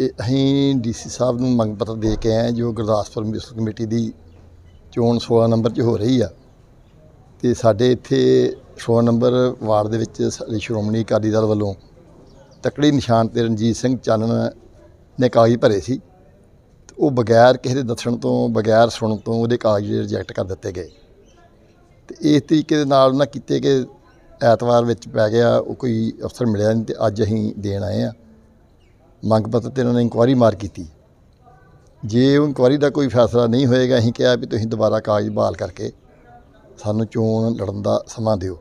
ਇਹ ਅਸੀਂ ਡੀਸੀ ਸਾਹਿਬ ਨੂੰ ਮੰਗ ਪੱਤਰ ਦੇ ਕੇ ਆਏ ਜੋ ਗੁਰਦਾਸਪੁਰ ਮਿਊਨਿਸਪਲ ਕਮੇਟੀ ਦੀ ਚੋਣ 16 ਨੰਬਰ 'ਚ ਹੋ ਰਹੀ ਆ। ਤੇ ਸਾਡੇ ਇੱਥੇ 16 ਨੰਬਰ ਵਾਰਡ ਦੇ ਵਿੱਚ ਸਾਡੀ ਸ਼੍ਰੋਮਣੀ ਅਕਾਲੀ ਦਲ ਵੱਲੋਂ ਤਕੜੀ ਨਿਸ਼ਾਨ ਤੇ ਰਣਜੀਤ ਸਿੰਘ ਚਾਨਣ ਨੇ ਕਾਗਜ਼ ਭਰੇ ਸੀ। ਤੇ ਉਹ ਬਗੈਰ ਕਿਸੇ ਦੇ ਦੱਸਣ ਤੋਂ, ਬਗੈਰ ਸੁਣਨ ਤੋਂ ਉਹਦੇ ਕਾਗਜ਼ ਰਿਜੈਕਟ ਕਰ ਦਿੱਤੇ ਗਏ। ਤੇ ਇਸ ਤਰੀਕੇ ਦੇ ਨਾਲ ਉਹਨਾਂ ਕੀਤੇ ਕਿ ਐਤਵਾਰ ਵਿੱਚ ਪੈ ਗਿਆ, ਉਹ ਕੋਈ ਅਫਸਰ ਮਿਲਿਆ ਨਹੀਂ ਤੇ ਅੱਜ ਅਸੀਂ ਦੇਣ ਆਏ ਆ ਮੰਗ ਪੱਤਰ ਤੇ ਉਹਨਾਂ ਨੇ ਇਨਕੁਆਰੀ ਮਾਰ ਕੀਤੀ। ਜੇ ਉਹ ਇਨਕੁਆਰੀ ਦਾ ਕੋਈ ਫੈਸਲਾ ਨਹੀਂ ਹੋਏਗਾ, ਅਸੀਂ ਕਿਹਾ ਵੀ ਤੁਸੀਂ ਦੁਬਾਰਾ ਕਾਗਜ਼ ਬਹਾਲ ਕਰਕੇ ਸਾਨੂੰ ਚੋਣ ਲੜਨ ਦਾ ਸਮਾਂ ਦਿਓ।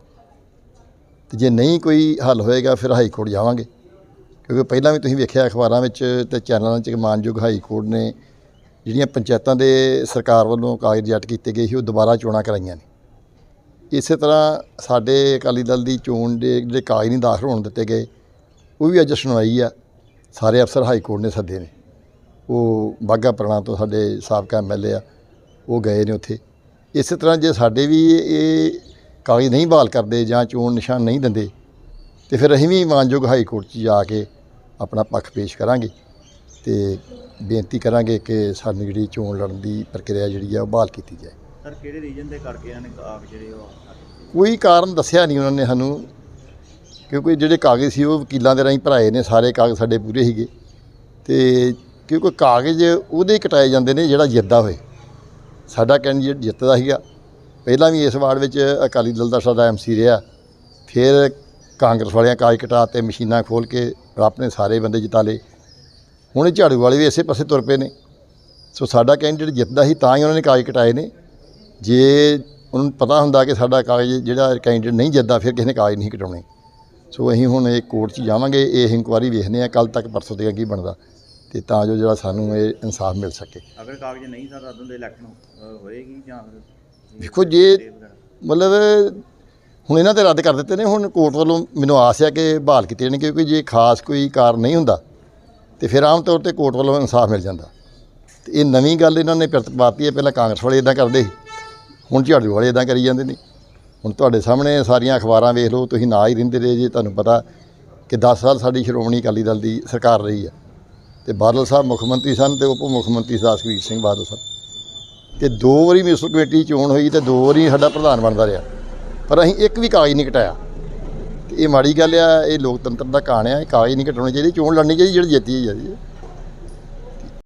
ਤੇ ਜੇ ਨਹੀਂ ਕੋਈ ਹੱਲ ਹੋਏਗਾ, ਫਿਰ ਹਾਈ ਕੋਰਟ ਜਾਵਾਂਗੇ। ਕਿਉਂਕਿ ਪਹਿਲਾਂ ਵੀ ਤੁਸੀਂ ਵੇਖਿਆ, ਅਖਬਾਰਾਂ ਵਿੱਚ ਤੇ ਚੈਨਲਾਂ 'ਚ ਮਾਨਯੋਗ ਹਾਈ ਕੋਰਟ ਨੇ ਜਿਹੜੀਆਂ ਪੰਚਾਇਤਾਂ ਦੇ ਸਰਕਾਰ ਵੱਲੋਂ ਕਾਗਜ਼ ਰਿਜੈਕਟ ਕੀਤੇ ਗਏ ਸੀ, ਉਹ ਦੁਬਾਰਾ ਚੋਣਾਂ ਕਰਾਈਆਂ ਨੇ। ਇਸੇ ਤਰ੍ਹਾਂ ਸਾਡੇ ਅਕਾਲੀ ਦਲ ਦੀ ਚੋਣ ਦੇ ਜਿਹੜੇ ਕਾਗਜ਼ ਨਹੀਂ ਦਾਖਲ ਹੋਣ ਦਿੱਤੇ ਗਏ, ਉਹ ਵੀ ਅੱਜ ਸੁਣਵਾਈ ਆ। ਸਾਰੇ ਅਫਸਰ ਹਾਈ ਕੋਰਟ ਨੇ ਸੱਦੇ ਨੇ। ਉਹ ਬਾਘਾ ਪੁਰਾਣਾ ਤੋਂ ਸਾਡੇ ਸਾਬਕਾ ਐਮਐਲਏ ਆ ਉਹ ਗਏ ਨੇ ਉੱਥੇ। ਇਸੇ ਤਰ੍ਹਾਂ ਜੇ ਸਾਡੇ ਵੀ ਇਹ ਕਾਗਜ਼ ਨਹੀਂ ਬਹਾਲ ਕਰਦੇ ਜਾਂ ਚੋਣ ਨਿਸ਼ਾਨ ਨਹੀਂ ਦਿੰਦੇ ਤੇ ਫਿਰ ਅਸੀਂ ਵੀ ਮਾਨਯੋਗ ਹਾਈ ਕੋਰਟ 'ਚ ਜਾ ਕੇ ਆਪਣਾ ਪੱਖ ਪੇਸ਼ ਕਰਾਂਗੇ ਤੇ ਬੇਨਤੀ ਕਰਾਂਗੇ ਕਿ ਸਾਡੀ ਜਿਹੜੀ ਚੋਣ ਲੜਨ ਦੀ ਪ੍ਰਕਿਰਿਆ ਜਿਹੜੀ ਆ ਉਹ ਬਹਾਲ ਕੀਤੀ ਜਾਏ। ਸਰ ਕਿਹੜੇ ਰੀਜਨ ਦੇ ਕਰਕੇ ਇਹਨਾਂ ਨੇ ਕਾਗਜ਼ ਜਿਹੜੇ ਉਹ ਕੋਈ ਕਾਰਨ ਦੱਸਿਆ ਨਹੀਂ ਉਹਨਾਂ ਨੇ ਸਾਨੂੰ। ਕਿਉਂਕਿ ਜਿਹੜੇ ਕਾਗਜ਼ ਸੀ, ਉਹ ਵਕੀਲਾਂ ਦੇ ਰਾਹੀਂ ਭਰਾਏ ਨੇ, ਸਾਰੇ ਕਾਗਜ਼ ਸਾਡੇ ਪੂਰੇ ਸੀਗੇ। ਤੇ ਕਿਉਂਕਿ ਕਾਗਜ਼ ਉਹਦੇ ਕਟਾਏ ਜਾਂਦੇ ਨੇ, ਜਿਹੜਾ ਜਿੱਤਦਾ ਹੋਏ। ਸਾਡਾ ਕੈਂਡੀਡੇਟ ਜਿੱਤਦਾ ਸੀਗਾ। ਪਹਿਲਾਂ ਵੀ ਇਸ ਵਾਰਡ ਵਿੱਚ ਅਕਾਲੀ ਦਲ ਦਾ ਸਾਡਾ ਐਮਸੀ ਰਿਹਾ। ਫਿਰ ਕਾਂਗਰਸ ਵਾਲਿਆਂ ਕਾਗਜ਼ ਕਟਾ ਤੇ ਮਸ਼ੀਨਾਂ ਖੋਲ ਕੇ ਆਪਣੇ ਸਾਰੇ ਬੰਦੇ ਜਿਤਾ ਲਏ। ਹੁਣ ਝਾੜੂ ਵਾਲੇ ਵੀ ਇਸੇ ਪਾਸੇ ਤੁਰ ਪਏ ਨੇ। ਸੋ ਸਾਡਾ ਕੈਂਡੀਡੇਟ ਜਿੱਤਦਾ ਸੀ, ਤਾਂ ਹੀ ਉਹਨਾਂ ਨੇ ਕਾਗਜ਼ ਕਟਾਏ ਨੇ। ਜੇ ਉਹਨਾਂ ਨੂੰ ਪਤਾ ਹੁੰਦਾ ਕਿ ਸਾਡਾ ਕਾਗਜ਼ ਜਿਹੜਾ ਕੈਂਡੀਡੇਟ ਨਹੀਂ ਜਿੱਤਦਾ, ਫਿਰ ਕਿਸੇ ਨੇ ਕਾਗਜ਼ ਨਹੀਂ ਕਟਾਉਣੇ। ਸੋ ਅਸੀਂ ਹੁਣ ਇਹ ਕੋਰਟ 'ਚ ਜਾਵਾਂਗੇ ਇਹ ਇਨਕੁਆਰੀ ਵੇਖਦੇ ਆ ਕੱਲ ਤੱਕ ਪਰਸੋਂ ਤੱਕ ਕੀ ਬਣਦਾ ਤੇ ਤਾਂ ਜੋ ਜਿਹੜਾ ਸਾਨੂੰ ਇਹ ਇਨਸਾਫ ਮਿਲ ਸਕੇ ਅਗਰ ਕਾਗਜ਼ ਨਹੀਂ ਸਰ ਉਦੋਂ ਦੇ ਇਲੈਕਸ਼ਨ ਹੋਏਗੀ ਜਾਂ ਦੇਖੋ ਜੇ? ਮਤਲਬ ਹੁਣ ਇਹਨਾਂ ਤੇ ਰੱਦ ਕਰ ਦਿੱਤੇ ਨੇ ਹੁਣ ਕੋਰਟ ਵੱਲੋਂ ਮੈਨੂੰ ਆਸ ਹੈ ਕਿ ਬਹਾਲ ਕੀਤੇ ਜਾਣਗੇ ਕਿਉਂਕਿ ਜੇ ਖਾਸ ਕੋਈ ਕਾਰਨ ਨਹੀਂ ਹੁੰਦਾ ਤੇ ਫਿਰ ਆਮ ਤੌਰ ਤੇ ਕੋਰਟ ਵੱਲੋਂ ਇਨਸਾਫ ਮਿਲ ਜਾਂਦਾ ਤੇ ਇਹ ਨਵੀਂ ਗੱਲ ਇਹਨਾਂ ਨੇ ਪਾਤੀ ਹੈ ਪਹਿਲਾਂ ਕਾਂਗਰਸ ਵਾਲੇ ਇਦਾਂ ਕਰਦੇ ਹੁਣ ਝਾੜੂ ਵਾਲੇ ਇਦਾਂ ਕਰੀ ਜਾਂਦੇ ਨੇ ਹੁਣ ਤੁਹਾਡੇ ਸਾਹਮਣੇ ਸਾਰੀਆਂ ਅਖਬਾਰਾਂ ਵੇਖ ਲਓ, ਤੁਸੀਂ ਨਾ ਹੀ ਰਹਿੰਦੇ ਰਹੇ ਜੇ, ਤੁਹਾਨੂੰ ਪਤਾ ਕਿ 10 ਸਾਲ ਸਾਡੀ ਸ਼੍ਰੋਮਣੀ ਅਕਾਲੀ ਦਲ ਦੀ ਸਰਕਾਰ ਰਹੀ ਹੈ। ਤੇ ਬਾਦਲ ਸਾਹਿਬ ਮੁੱਖ ਮੰਤਰੀ ਸਨ ਤੇ ਉਪ ਮੁੱਖ ਮੰਤਰੀ ਸੀ ਸੁਖਬੀਰ ਸਿੰਘ ਬਾਦਲ ਸਾਹਿਬ। ਤੇ ਦੋ ਵਾਰੀ ਮਿਊਨਿਸਪਲ ਕਮੇਟੀ ਚੋਣ ਹੋਈ ਤੇ ਦੋ ਵਾਰੀ ਸਾਡਾ ਪ੍ਰਧਾਨ ਬਣਦਾ ਰਿਹਾ। ਪਰ ਅਸੀਂ ਇੱਕ ਵੀ ਕਾਗਜ਼ ਨਹੀਂ ਕਟਾਇਆ ਤੇ ਇਹ ਮਾੜੀ ਗੱਲ ਆ, ਇਹ ਲੋਕਤੰਤਰ ਦਾ ਕਹਾਣ ਆ, ਇਹ ਕਾਗਜ਼ ਨਹੀਂ ਕਟਾਉਣੇ ਚਾਹੀਦੇ, ਚੋਣ ਲੜਨੀ ਚਾਹੀਦੀ, ਜਿਹੜੀ ਜਿੱਤੀ ਜਾਂਦੀ